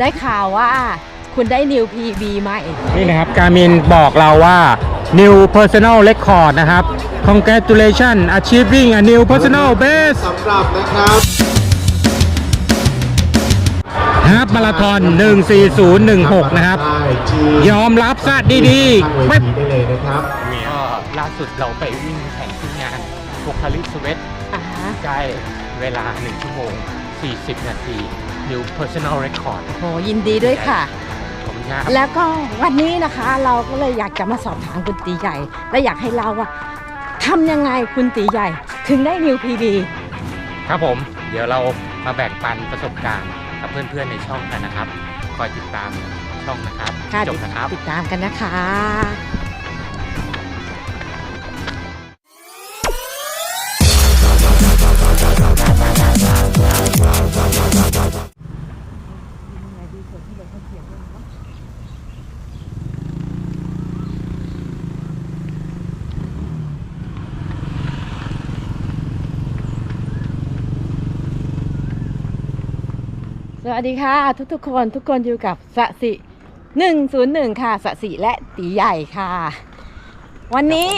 ได้ข่าวว่าคุณได้นิว PB ใหม่ นี่นะครับการมินบอกเราว่า new personal record นะครับ congratulations achieving a new personal best สำหรับนะครับฮาฟมาราธอน 14016 นะครับ ได้ที่ยอมรับซะดีทางๆเวไม่ทีได้เลยนะครับ ก็ล่าสุดเราไปวิ่งแข่งที่งานโ o คาลิสเวตอ่าฮะ ได้เวลา 1 ชั่วโมง 40 นาที new personal record โหยินดีด้วยค่ะ ขอบคุณครับ แล้วก็วันนี้นะคะเราก็เลยอยากจะมาสอบถามคุณตีใหญ่ และอยากให้เราว่าทำยังไงคุณตีใหญ่ ถึงได้นิว PB ครับผม เดี๋ยวเรามาแบ่งปันประสบการณ์กับเพื่อนๆในช่องกันนะครับ คอยติดตามช่องนะครับค่ะจบนะครับ ติดตามกันนะคะ วัสดีค่ะ ทุกๆคนทุกคนอยู่กับสะสิ101ค่ะสะสิและตีใหญ่ค่ะ วันนี้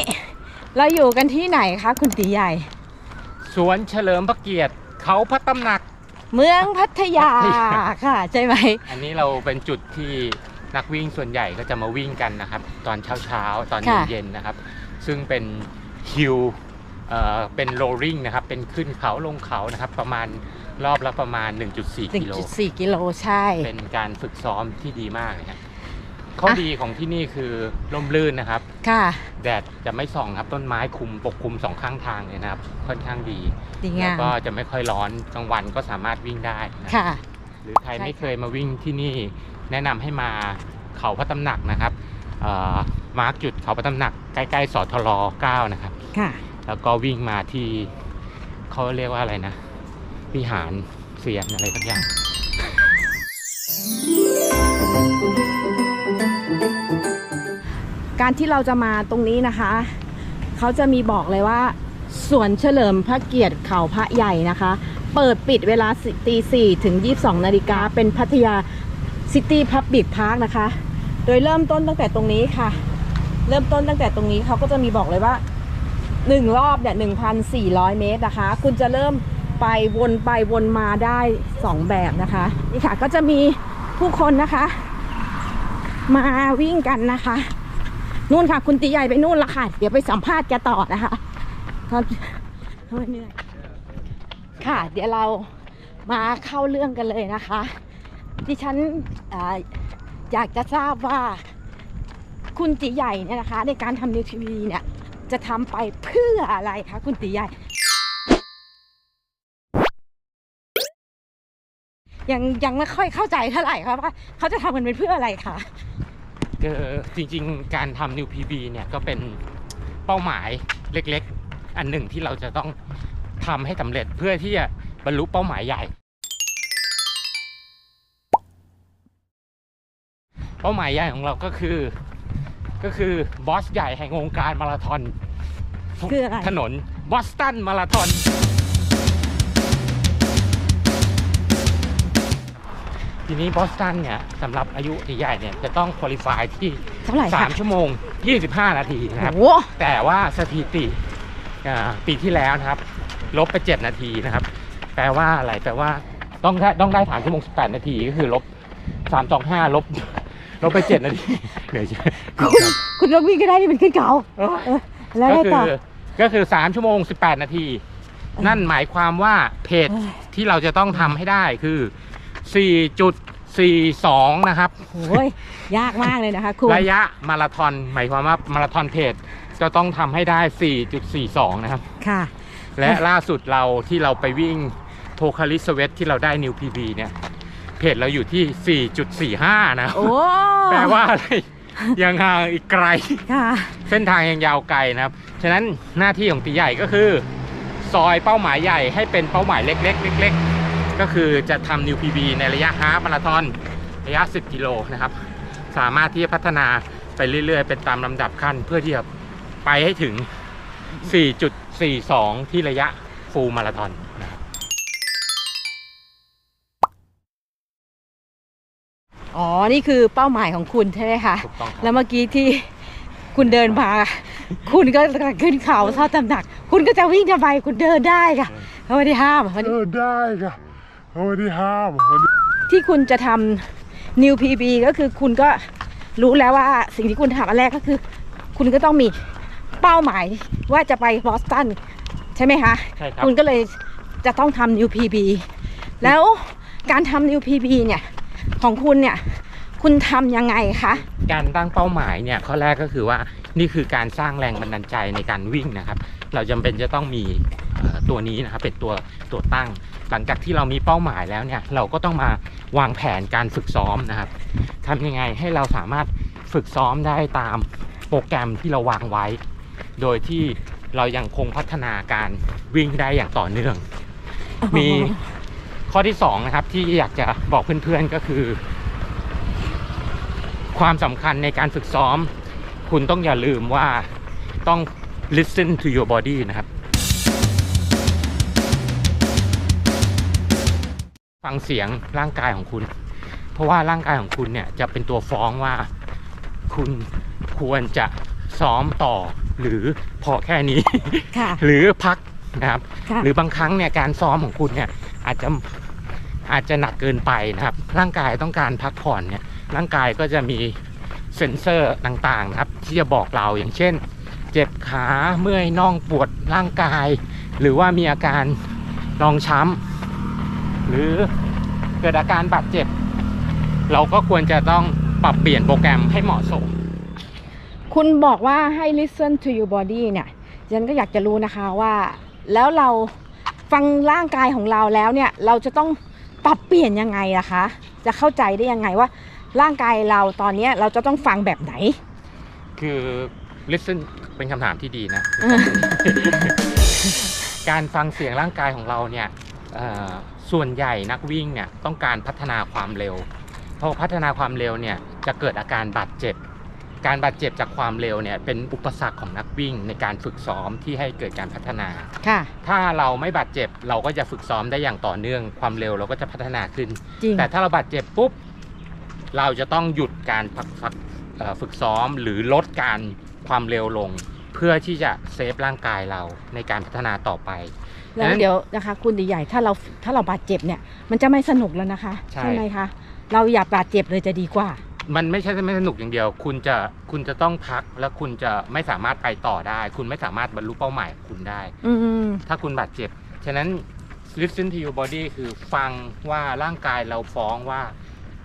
เราอยู่กันที่ไหนคะคุณตีใหญ่ สวนเฉลิมพระเกียรติ เขาพระตำหนัก เมืองพัทยาพัทยา ค่ะ ใช่ไหม อันนี้เราเป็นจุดที่นักวิ่งส่วนใหญ่ก็จะมาวิ่งกันนะครับ ตอนเช้าๆ ตอนค่ะ เย็นๆนะครับ ซึ่งเป็นฮิลเอ่อเป็นโรลลิ่งนะครับ เป็นขึ้นเขาลงเขานะครับ ประมาณ รอบละประมาณ 1.4 กิโล 1.4 กิโลใช่ เป็นการฝึกซ้อมที่ดีมากเลยครับข้อดีของที่นี่คือร่มรื่นนะครับ ค่ะ แดดจะไม่ส่องครับต้นไม้คุมปกคลุมสองข้างทางเลยนะครับ ค่อนข้างดีดีแล้งาวมก็จะไม่ค่อยร้อนกลางวันก็สามารถวิ่งได้นะค่ะ หรือใครใช่ไม่ค่ะเคยมาวิ่งที่นี่ แนะนำให้มาเขาพระตำหนักนะครับเอ่อมาร์กจุดเขาพระตำหนักใกล้ๆสทล9นะครับ ค่ะ แล้วก็วิ่งมาที่เขาเรียกว่าอะไรนะ วิหารเสียนอะไรสักอย่างการที่เราจะมาตรงนี้นะคะ เขาจะมีบอกเลยว่าสวนเฉลิมพระเกียรติเขาพระใหญ่นะคะ เปิดปิดเวลาตีสี่ถึง 22 นาฬิกาเป็นพัทยาซิตี้พับบิ c พาร์คนะคะ โดยเริ่มต้นตั้งแต่ตรงนี้ค่ะ เริ่มต้นตั้งแต่ตรงนี้เขาก็จะมีบอกเลยว่าหนึ่งรอบเนี่ย1,400 เมตรนะคะ คุณจะเริ่ม ไปวนไปวนมาได้ 2 แบบนะคะ นี่ค่ะก็จะมีผู้คนนะคะ มาวิ่งกันนะคะ นู่นค่ะ คุณตีใหญ่ไปนู่นละค่ะ เดี๋ยวไปสัมภาษณ์แกต่อนะคะเขาเหนื่อยค่ะ เดี๋ยวเรามาเข้าเรื่องกันเลยนะคะดิฉันออยากจะทราบว่าคุณตีใหญ่เนี่ยนะคะ ในการทำนิวทีวีเนี่ยจะทำไปเพื่ออะไรคะคุณตีใหญ่ ยังยังไม่ค่อยเข้าใจเท่าไหร่ครับว่าเขาจะทำกันเป็นเพื่ออะไรคะก็จริงๆ การทำ New PB เนี่ยก็เป็นเป้าหมายเล็กๆ อันหนึ่งที่เราจะต้องทำให้สำเร็จเพื่อที่จะบรรลุเป้าหมายใหญ่ เป้าหมายใหญ่ของเราก็คือ ก็คือบอสใหญ่แห่งวงการมาราธอนคืออะไรถนนบอสตันมาราธอน ทีนี้บอสตันเนี่ยสำหรับอายุใหญ่ๆเนี่ยจะต้องคุริฟายที่ เท่าไหร่คะ 3 ชั่วโมง 25 นาทีนะครับ โอ้โหแต่ว่าสถิติอ่าปีที่แล้วนะครับ ลบไป 7 นาทีนะครับ แปลว่าอะไรแปลว่าต้องได้ต้องได้3ชั่วโมง 18 นาทีก็คือลบ 325 ลบ ลบไป 7 นาทีเหนื่อยใช่ไหมคุณคุณต้องวิ่งก็ได้ที่มันขึ้นเขาเออ แล้วก็ไงคืต่อ อก็คือ 3 ชั่วโมง 18 นาที นั่นหมายความว่าเพจเอ้ยที่เราจะต้องทำให้ได้คือ 4.42 นะครับ โอ้ยยากมากเลยนะคะคุณระยะมาราธอนหมายความว่ามาราธอนเพจจะต้องทำให้ได้ 4.42 นะครับ ค่ะ และล่าสุดเราที่เราไปวิ่งโพคาลิสเวตที่เราได้นิวพีบีเนี่ย เพจเราอยู่ที่ 4.45 นะ โอ้แปลว่าอะไรยังห่างอีกไกลค่ะเส้นทางยังยาวไกลนะครับ ฉะนั้นหน้าที่ของตีใหญ่ก็คือ ซอยเป้าหมายใหญ่ให้เป็นเป้าหมายเล็ก ๆ เล็ก ๆ ก็คือจะทำนิวพีบีในระยะฮาล์ฟมาราธอนระยะ 10 กิโลนะครับ สามารถที่จะพัฒนาไปเรื่อยๆ เป็นตามลำดับขั้นเพื่อที่จะไปให้ถึง 4.42 ที่ระยะฟูลมาราธอนนะครับอ๋อ นี่คือเป้าหมายของคุณใช่ไหมคะถูกต้องครับ แล้วเมื่อกี้ที่คุณเดินมา คุณก็ขึ้นเขาทอดตำหนัก คุณก็จะวิ่งทำไมคุณเดินได้ค่ะเขาไม่ได้ห้ามเขาไม่เอได้อได้ค่ะ เขาไม่ได้ห้ามเขาไม่ได้ที่คุณจะทำ New PB ก็คือคุณก็รู้แล้วว่าสิ่งที่คุณทำอันแรกก็คือ คุณก็ต้องมีเป้าหมายว่าจะไปบอสตันใช่ไหมคะใช่ครับ คุณก็เลยจะต้องทำ New PB แล้วการทำ New PB เนี่ยของคุณเนี่ย คุณทำยังไงคะ การตั้งเป้าหมายเนี่ยข้อแรกก็คือว่านี่คือการสร้างแรงบันดาลใจในการวิ่งนะครับ เราจำเป็นจะต้องมีเอ่อตัวนี้นะครับเป็นตัวตัวตั้ง หลังจากที่เรามีเป้าหมายแล้วเนี่ยเราก็ต้องมาวางแผนการฝึกซ้อมนะครับทำยังไงให้เราสามารถฝึกซ้อมได้ตามโปรแกรมที่เราวางไว้ โดยที่เรายังคงพัฒนาการวิ่งได้อย่างต่อเนื่อง มีข้อที่สองนะครับที่อยากจะบอกเพื่อนๆก็คือ ความสำคัญในการฝึกซ้อม คุณต้องอย่าลืมว่าต้อง listen to your body นะครับ ฟังเสียงร่างกายของคุณ เพราะว่าร่างกายของคุณเนี่ยจะเป็นตัวฟ้องว่าคุณควรจะซ้อมต่อหรือพอแค่นี้ค่ะหรือพักนะครับค่ะหรือบางครั้งเนี่ยการซ้อมของคุณเนี่ยอาจจะอาจจะหนักเกินไปนะครับ ร่างกายต้องการพักผ่อนเนี่ยร่างกายก็จะมีเซ็นเซอร์ต่างๆนะครับ ที่จะบอกเราอย่างเช่น เจ็บขาเมื่อยน่องปวดร่างกาย หรือว่ามีอาการรองช้ำ หรือเกิดอาการบาดเจ็บ เราก็ควรจะต้องปรับเปลี่ยนโปรแกรมให้เหมาะสม คุณบอกว่าให้ listen to your body เนี่ยฉันก็อยากจะรู้นะคะว่า แล้วเราฟังร่างกายของเราแล้วเนี่ย เราจะต้องปรับเปลี่ยนยังไงล่ะคะ จะเข้าใจได้ยังไงว่า ร่างกายเราตอนเนี้ยเราจะต้องฟังแบบไหน คือ listen เป็นคำถามที่ดีนะ การฟังเสียงร่างกายของเราเนี่ยเอ่อ ส่วนใหญ่นักวิ่งเนี่ยต้องการพัฒนาความเร็ว เพราะพัฒนาความเร็วเนี่ยจะเกิดอาการบาดเจ็บ การบาดเจ็บจากความเร็วเนี่ยเป็นอุปสรรคของนักวิ่งในการฝึกซ้อมที่ให้เกิดการพัฒนา ค่ะ ถ้าเราไม่บาดเจ็บเราก็จะฝึกซ้อมได้อย่างต่อเนื่องความเร็วเราก็จะพัฒนาขึ้น จริง แต่ถ้าเราบาดเจ็บปุ๊บเราจะต้องหยุดการพักพักเอ่อฝึกซ้อมหรือลดการความเร็วลง เพื่อที่จะเซฟร่างกายเราในการพัฒนาต่อไป แล้วเดี๋ยวนะคะคุณใหญ่ๆถ้าเราถ้าเราบาดเจ็บเนี่ยมันจะไม่สนุกแล้วนะคะ ใช่ไหมคะเราอย่าบาดเจ็บเลยจะดีกว่า มันไม่ใช่ไม่สนุกอย่างเดียว คุณจะคุณจะต้องพักแล้วคุณจะไม่สามารถไปต่อได้ คุณไม่สามารถบรรลุเป้าหมายของคุณได้อืมถ้าคุณบาดเจ็บ ฉะนั้น listen to your body คือฟังว่าร่างกายเราฟ้องว่า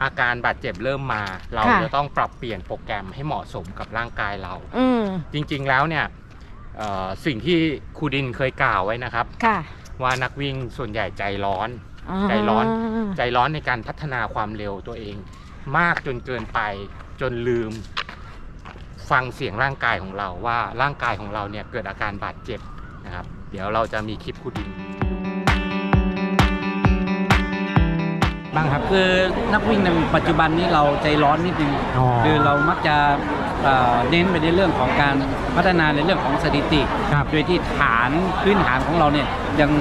อาการบาดเจ็บเริ่มมา เราค่ะจะต้องปรับเปลี่ยนโปรแกรมให้เหมาะสมกับร่างกายเราอืมจริง ๆ แล้วเนี่ยเอ่อ สิ่งที่ครูดินเคยกล่าวไว้นะครับ ค่ะว่านักวิ่งส่วนใหญ่ใจร้อนาใจร้อน ใจร้อนในการพัฒนาความเร็วตัวเอง มากจนเกินไปจนลืม ฟังเสียงร่างกายของเราว่าร่างกายของเราเนี่ยเกิดอาการบาดเจ็บนะครับ เดี๋ยวเราจะมีคลิปครูดิน บ้างครับ คือนักวิ่งในปัจจุบันนี้เราใจร้อนนิดนึงอ๋อคือเรามักจะเอ่อเน้นไปในเรื่องของการพัฒนาในเรื่องของสถิติ ครับโดยที่ฐานพื้นฐานของเราเนี่ยยัง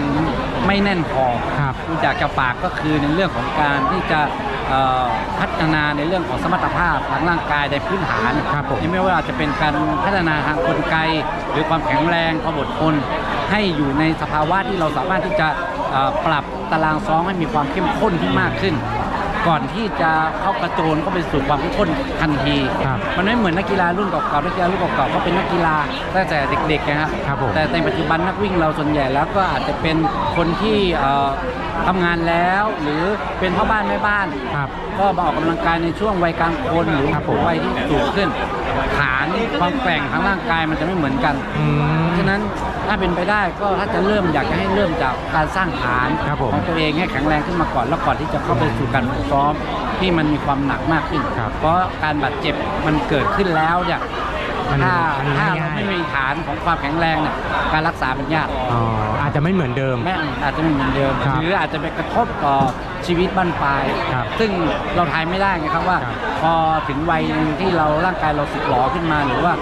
ไม่แน่นพอครับอยากจะฝากก็คือในเรื่องของการที่จะเอ่อพัฒนาในเรื่องของสมรรถภาพทางร่างกายในพื้นฐาน ครับผม ไม่ว่าจะเป็นการพัฒนาทางกลไก หรือความแข็งแรงความอดทนให้อยู่ในสภาวะที่เราสามารถที่จะเอ่อปรับ ตารางซ้อมให้มีความเข้มข้นที่มากขึ้น ก่อนที่จะเข้ากระโจนเข้าไปสู่ความเข้มข้นทันที ครับมันไม่เหมือนนักกีฬารุ่นเก่าๆนักกีฬารุ่นเก่าๆก็เป็นนักกีฬาตั้งแต่เด็กๆนะครับครับผม แต่ในปัจจุบันนักวิ่งเราส่วนใหญ่แล้วก็อาจจะเป็นคนที่เอ่อ ทำงานแล้วหรือเป็นพ่อบ้านแม่บ้าน ครับ ก็มาออกกำลังกายในช่วงวัยกลางคนหรือครับผม วัยที่สูงขึ้น ฐานความแกร่งทางร่างกายมันจะไม่เหมือนกัน อืม ฉะนั้นถ้าเป็นไปได้ก็ถ้าจะเริ่มอยากจะให้เริ่มจากการสร้างฐานครับผมของตัวเองให้แข็งแรงขึ้นมาก่อนแล้วก่อนที่จะเข้าไปสู่การฝึกซ้อมที่มันมีความหนักมากขึ้น ครับเพราะการบาดเจ็บมันเกิดขึ้นแล้วเนี่ยมันถ้ามันถ้าไม่เราง่าย ไม่มีฐานของความแข็งแรงเนี่ยการรักษาเป็นยาก อ๋ออา จจะไม่เหมือนเดิมแม่อาจจะไม่เหมือนเดิมครับหรืออาจจะไปกระทบต่อชีวิตบั้นปลาย ครับซึ่งเราทายไม่ได้ไงครับว่า ครับพอถึงวัยหนึ่งที่เราร่างกายเราสึกหรอขึ้นมาหรือว่า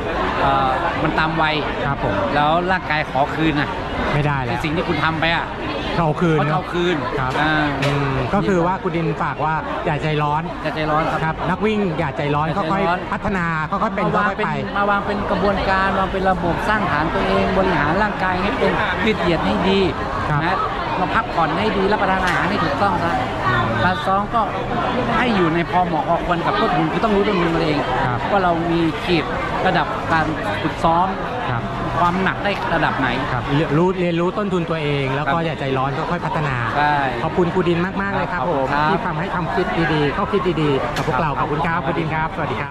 เอ่อมันตามวัยครับผม แล้วร่างกายขอคืนอะไม่ได้ในแล้วสิ่งที่คุณทำไปอะ เราคืนเขาจะเนเอาอะคืนครับอ่าอืมก็คือว่าคุณดินฝากว่าอย่าใจร้อนอย่าใจร้อนครับครับนักวิ่งอย่าใจร้อนอย่าใจค่อยร้อนๆพัฒนาค่อยๆเป็นมาวางค่อยเป็นๆไป มาวางเป็นกระบวนการวางเป็นระบบสร้างฐานตัวเอง บริหารร่างกายให้เป็นยืดเหยียดให้ดีครับนะมาพักผ่อนให้ดีรับประทานอาหารให้ถูกต้องนะการซ้อมก็ให้อยู่ในพอเหมาะพอควรกับต้นทุนคือต้องรู้ต้นทุนตัวเองครับ ว่าเรามีขีดระดับการฝึกซ้อม ครับความหนักได้ระดับไหน ครับเรียนรู้เรียนรู้ต้นทุนตัวเอง แล้วก็ครับอย่าใจร้อนก็ค่อยพัฒนาใช่ขอบคุณครูดินมากๆเลยครับขอบผคุณมครับ ที่ทำให้คำคิดดีๆข้อคิดดีๆกับพวกเราขอบคุณครับครูดินครับสวัสดีครับ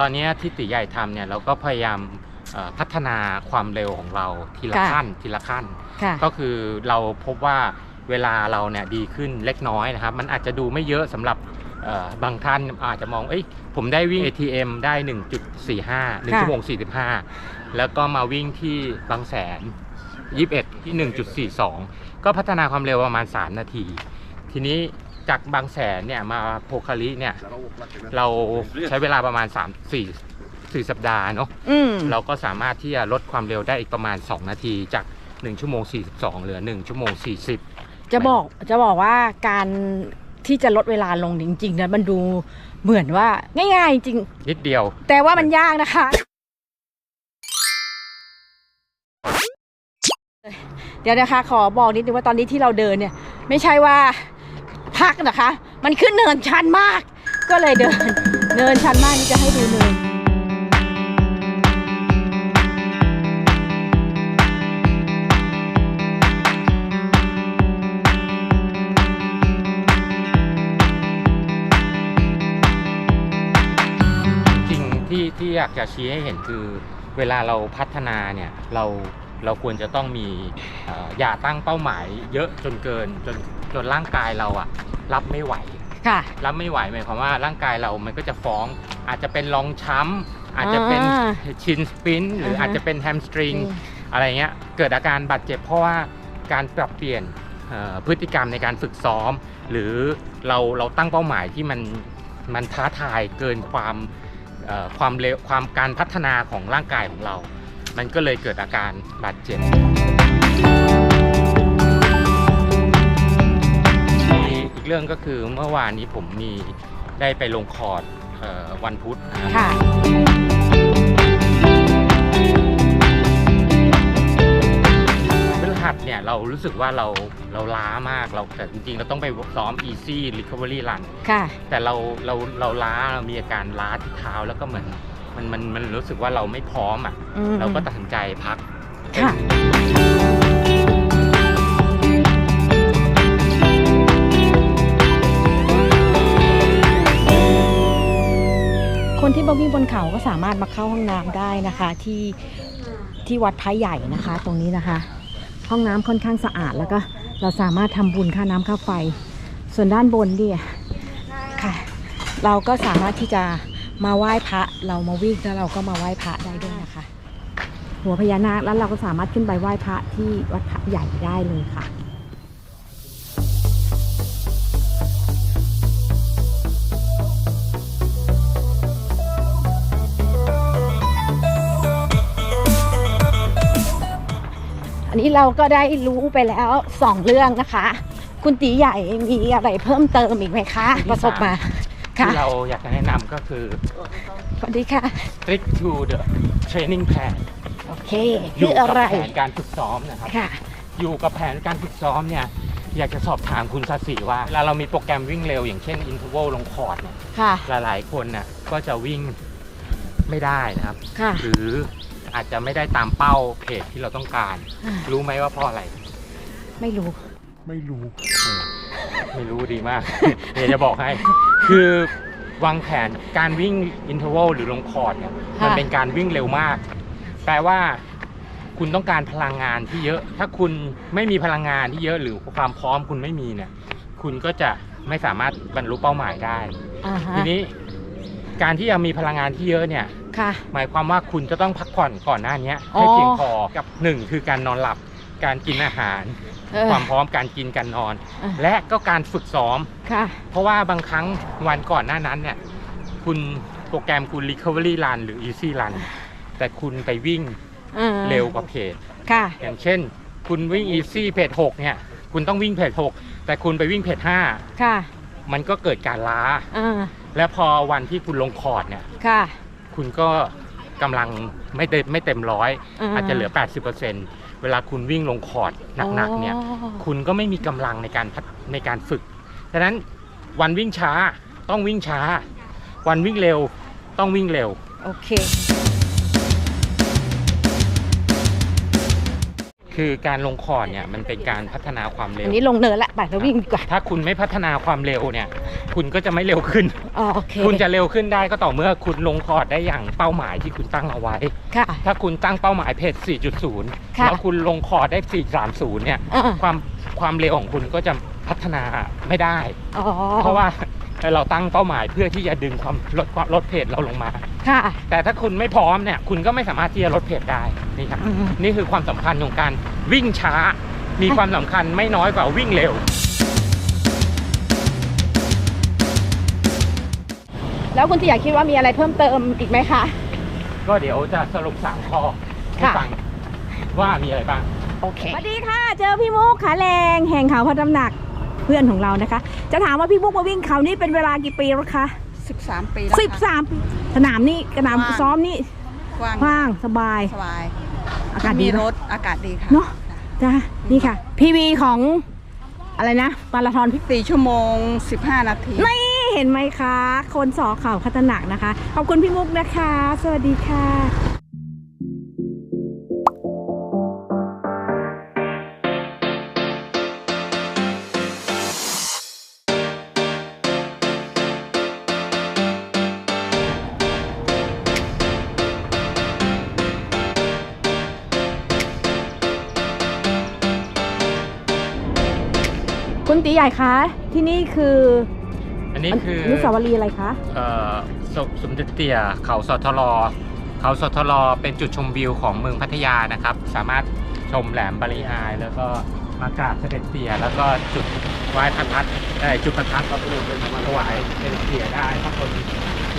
ตอนนี้ที่ติใหญ่ทำเนี่ยเราก็พยายามเอ่อพัฒนาความเร็วของเราทีละค่ะ ขั้นทีละขั้น ค่ะ ก็คือเราพบว่าเวลาเราเนี่ยดีขึ้นเล็กน้อยนะครับ มันอาจจะดูไม่เยอะสำหรับเอ่อ บางท่านอาจจะมองเอ้ยผมได้วิ่ง ATM ได้ 1.45 1ชั่วโมง 45 แล้วก็มาวิ่งที่บางแสน 21 ที่ 1.42 ก็พัฒนาความเร็วประมาณ 3 นาที ทีนี้จากบางแสนเนี่ยมาโพคาลิเนี่ย เราใช้เวลาประมาณ 3 4 4 สัปดาห์เนาะอืมเราก็สามารถที่จะลดความเร็วได้อีกประมาณ 2 นาทีจาก 1 ชั่วโมง 42 เหลือ 1 ชั่วโมง 40 จะบอกจะบอกว่าการ ที่จะลดเวลาลงจริงๆนะมันดูเหมือนว่าง่ายๆจริง นิดเดียว แต่ว่ามันยากนะคะ เดี๋ยวนะคะ ขอบอกนิดนึงว่าตอนนี้ที่เราเดินเนี่ย ไม่ใช่ว่าพักนะคะ มันขึ้นเนินชันมาก ก็เลยเดิน เนินชันมากนี่จะให้ดูเนิน ที่ที่อยากจะชี้ให้เห็นคือเวลาเราพัฒนาเนี่ยเราเราควรจะต้องมีเอ่ออย่าตั้งเป้าหมาย เยอะจนเกินจนจนร่างกายเราอะรับไม่ไหวค่ะรับไม่ไหวหมายความว่าร่างกายเรามันก็จะฟ้อง อาจจะเป็นรองช้ำอาจจะเป็นอ่าชินสปรินหรืออาจจะเป็นแฮมสตริงอืมอะไรเงี้ยเกิดอาการบาดเจ็บเพราะว่าการปรับเปลี่ยนเอ่อพฤติกรรมในการฝึกซ้อม หรือเราเราตั้งเป้าหมายที่มันมันท้าทายเกินความเอ่อ ความเร็วความการพัฒนาของร่างกายของเรา มันก็เลยเกิดอาการบาดเจ็บอีกเรื่องก็คือเมื่อวานนี้ผมมีได้ไปลงคอร์ดวันพุธนะครับค่ะ หัสเนี่ยเรารู้สึกว่าเราเราล้ามากเราแต่จริงๆ เราต้องไปซ้อม easy recovery run ค่ะ แต่เราเราเราล้าเรามีอาการล้าที่เท้าแล้วก็เหมือนมันมันมันรู้สึกว่าเราไม่พร้อมอะอืม เราก็ตัดสินใจพัก ค่ะ คนที่มาวิ่งบนเขาก็สามารถมาเข้าห้องน้ำได้นะคะ ที่ที่วัดพระใหญ่นะคะ ตรงนี้นะคะ ห้องน้ำค่อนข้างสะอาดแล้วก็เราสามารถทำบุญค่าน้ำค่าไฟ ส่วนด้านบนเนี่ยค่ะ เราก็สามารถที่จะมาไหว้พระเรามาวิ่งแล้วเราก็มาไหว้พระได้ด้วยนะคะ หัวพญานาคแล้วเราก็สามารถขึ้นไปไหว้พระที่วัดพระใหญ่ได้เลยค่ะ นนี้เราก็ได้รู้ไปแล้วสองเรื่องนะคะ คุณตีใหญ่มีอะไรเพิ่มเติมอีกไหมคะ ประสบมาค่ะที่เราอยากจะแนะนำก็คือ สวัสดีค่ะ stick to the training plan โอเคอคืยู่อกัอะไรแผนการฝึกซ้อมนะครับ ค่ะ อยู่กับแผนการฝึกซ้อมเนี่ยอยากจะสอบถามคุณสัสีว่าเวลาเรามีโปรแกรมวิ่งเร็วอย่างเช่น interval ลงคอร์ดเนี่ยค่ะหลายๆคนน่ะก็จะวิ่งไม่ได้นะครับ ค่ะ หรือ อาจจะไม่ได้ตามเป้าเพจที่เราต้องการอ่ารู้ไหมว่าเพราะอะไร ไม่รู้ ไม่รู้อืมไม่รู้ดีมาก เดี๋ยวจะบอกให้ คือวางแผนการวิ่งอินเทอร์วลหรือลงคอร์ดเนี่ยค่ะมันเป็นการวิ่งเร็วมาก แปลว่าคุณต้องการพลังงานที่เยอะ ถ้าคุณไม่มีพลังงานที่เยอะหรือความพร้อมคุณไม่มีเนี่ย คุณก็จะไม่สามารถบรรลุเป้าหมายได้อ่าฮะทีนี้การที่จะมีพลังงานที่เยอะเนี่ย ค่ะ หมายความว่าคุณจะต้องพักผ่อนก่อนหน้านี้อ๋อให้เพียงพอกับหนึ่งคือการนอนหลับการกินอาหารเออความพร้อมการกินการนอนอะและก็การฝึกซ้อมค่ะ เพราะว่าบางครั้งวันก่อนหน้านั้นเนี่ยคุณโปรแกรมคุณ Recovery Run หรือ Easy Run แต่คุณไปวิ่งอ่าเร็วกว่าเพจค่ะ อย่างเช่น คุณวิ่ง easy เพจ6เนี่ย คุณต้องวิ่งเพจ6แต่คุณไปวิ่งเพจค่ะ5มันก็เกิดการล้าอ่าและพอวันที่คุณลงคอร์ดเนี่ยค่ะ คุณก็กำลังไม่เต็มไม่เต็มร้อยอ่าอาจจะเหลือ 80%เวลาคุณวิ่งลงคอร์ดหนักๆเนี่ย อ๋อ คุณก็ไม่มีกำลังในการพัฒในการฝึก ฉะนั้นวันวิ่งช้าต้องวิ่งช้า วันวิ่งเร็วต้องวิ่งเร็ว โอเค คือการลงคอร์ดเนี่ยมันเป็นการพัฒนาความเร็อัวนนี้ลงเนินละไปแล้ววิ่งดีกว่า ถ้าคุณไม่พัฒนาความเร็วเนี่ย คุณก็จะไม่เร็วขึ้น อ๋อโอเคคุณจะเร็วขึ้นได้ก็ต่อเมื่อคุณลงคอร์ดได้อย่างเป้าหมายที่คุณตั้งเอาไว้ ค่ะ ถ้าคุณตั้งเป้าหมายเพจ 4.0 ค่ะ แล้วคุณลงคอร์ดได้ 4.30 เนี่ย อ่าความความเร็วของคุณก็จะพัฒนาไม่ได้ อ๋อเพราะว่า เราตั้งเป้าหมายเพื่อที่จะดึงความลดความลดเพจเราลงมา ค่ะ แต่ถ้าคุณไม่พร้อมเนี่ยคุณก็ไม่สามารถที่จะลดเพจได้นี่ครับอืมนี่คือความสำคัญของการวิ่งช้า มีความสำคัญไม่น้อยกว่าวิ่งเร็ว แล้วคุณที่อยากคิดว่ามีอะไรเพิ่มเติมอีกไหมคะ ก็เดี๋ยวจะสรุปสามข้อให้ค่ะ ฟังว่ามีอะไรบ้าง โอเค สวัสดีค่ะ เจอพี่มุกขาแรงแห่งเขาพัฒน้ำหนักเพื่อนของเรานะคะ จะถามว่าพี่มุกมาวิ่งเขานี่เป็นเวลากี่ปีแล้วคะ13 ปีแล้วสิบค่ะสามปีสนามนี่สนามว่าง ซ้อมนี่กว้างกว้างสบาย สบายอากาศดีมีนะ รถอากาศดีค่ะเนอะ จ้ะนี่ค่ะ พีวีของอะไรนะมาราธอนพี่ สี่ชั่วโมง 15 นาที นี่เห็นไหมคะ คนสอเข่าพัฒนักนะคะ ขอบคุณพี่มุกนะคะ สวัสดีค่ะ ใหญ่คะที่นี่คืออันนี้คือนุสาวรีย์อะไรคะเอ่อสมสมเด็จเตี่ยเขาสทลเขาสทลเป็นจุดชมวิวของเมืองพัทยานะครับ สามารถชมแหลมบาลีไฮแล้วก็มากราบเสด็จเตี่ยแล้วก็จุดไหว้พระพัดเอ่อจุดประทัดก็คือเป็นมาถวายเสด็จเตี่ยได้ถ้าคน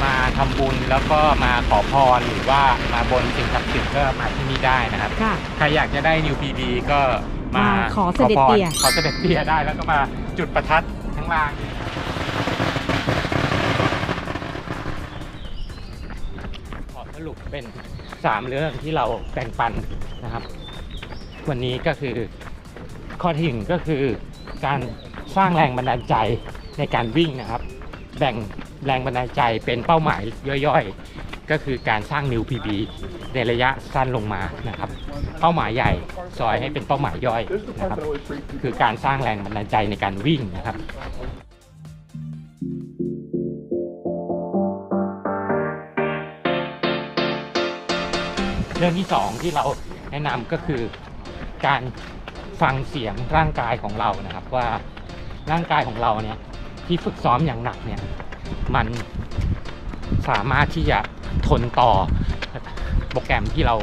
มาทำบุญแล้วก็มาขอพรหรือว่ามาบนสิ่งศักดิ์สิทธิ์ก็มาที่นี่ได้นะครับ ค่ะ ใครอยากจะได้นิวพีดีก็ มามาขอเสด็จเตี่ยขอพรขอเสด็จเตี่ยได้แล้วก็มาจุดประทัดข้างล่างขอสรุปเป็น3เรื่องที่เราแบ่งปันนะครับ วันนี้ก็คือข้อที่หนึ่งก็คือการสร้างแรงบันดาลใจในการวิ่งนะครับ แบ่งแรงบันดาลใจเป็นเป้าหมายย่อยๆ ก็คือการสร้างนิวพีบี ในระยะสั้นลงมานะครับ เป้าหมายใหญ่ซอยให้เป็นเป้าหมายย่อยนะครับ คือการสร้างแรงบันดาลใจในการวิ่งนะครับเรื่องที่สองที่เราแนะนำก็คือการฟังเสียงร่างกายของเรานะครับ ว่าร่างกายของเราเนี่ยที่ฝึกซ้อมอย่างหนักเนี่ยมันสามารถที่จะทนต่อ โปรแกรมที่เรา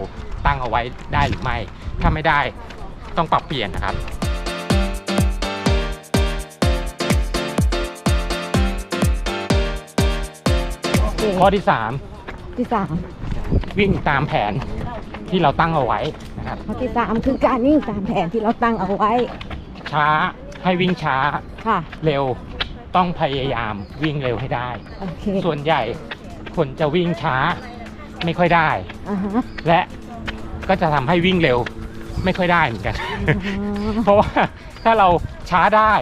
ตั้งเอาไว้ได้หรือไม่ ถ้าไม่ได้ต้องปรับเปลี่ยนนะครับข้อที่ ที่สาม3 วิ่งตามแผนที่เราตั้งเอาไว้นะครับ ข้อที่สามคือการวิ่งตามแผนที่เราตั้งเอาไว้ช้าให้วิ่งช้าค่ะ เร็วต้องพยายามวิ่งเร็วให้ได้ โอเคส่วนใหญ่คนจะวิ่งช้า ไม่ค่อยได้ อ่าฮะและก็จะทำให้วิ่งเร็วไม่ค่อยได้เหมือนกันอ๋อเพราะว่าถ้าเราช้าได้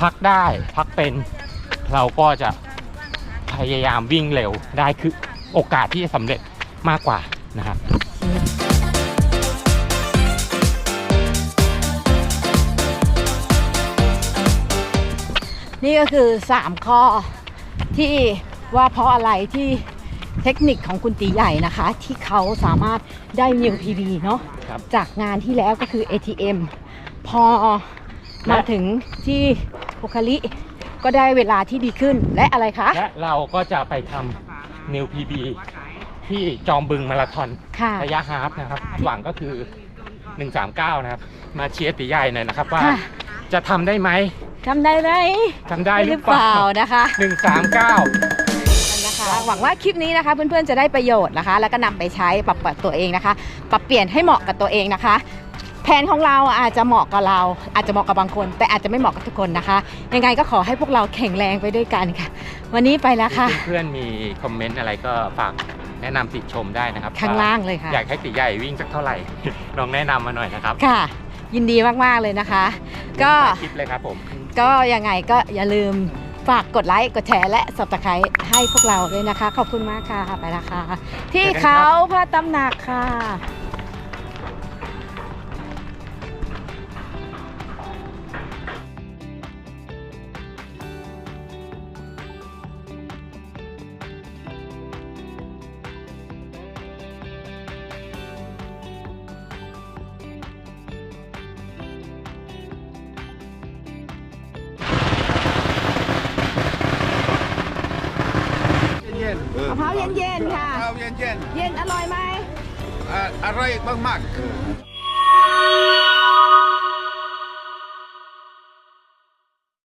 พักได้พักเป็นเราก็จะพยายามวิ่งเร็วได้คือโอกาสที่จะสำเร็จมากกว่านะครับนี่ก็คือสามข้อที่ว่าเพราะอะไรที่ เทคนิคของคุณตีใหญ่นะคะ ที่เขาสามารถได้นิวพีบีเนาะครับจากงานที่แล้วก็คือ ATM พอมาถึงที่โพคาลิก็ได้เวลาที่ดีขึ้นและอะไรคะ และเราก็จะไปทำนิวพีบีที่จอมบึงมาราธอนค่ะ ระยะฮาล์ฟนะครับ หวังก็คือ 139 นะครับ มาเชียร์ตีใหญ่หน่อยนะครับว่าค่ะ จะทำได้ไหมทำได้ไหมทำได้หหรืรืออเปเปล่าล่านะคะ 139นะ คะนะคะหวังว่าคลิปนี้นะคะเพื่อนๆจะได้ประโยชน์นะคะ แล้วก็นำไปใช้ปรับปรุงตัวเองนะคะ ปรับเปลี่ยนให้เหมาะกับตัวเองนะคะ แผนของเราอาจจะเหมาะกับเรา อาจจะเหมาะกับบางคน แต่อาจจะไม่เหมาะกับทุกคนนะคะ ยังไงก็ขอให้พวกเราแข็งแรงไปด้วยกันค่ะ วันนี้ไปแล้วค่ะ เพื่อนๆมีคอมเมนต์อะไรก็ฝากแนะนำติชมได้นะครับข้างล่างเลยค่ะ อยากให้ตีใหญ่วิ่งสักเท่าไหร่ ลองแนะนำมาหน่อยนะครับ ค่ะ ยินดีมากๆเลยนะคะ ก็คลิปเลยครับผม ก็ยังไงก็อย่าลืม ฝากกดไลค์ กดแชร์และ subscribe ให้พวกเราด้วยนะคะ ขอบคุณมากค่ะ ไปและค่ะ ที่เจอกันครับเขาพระตำหนักค่ะ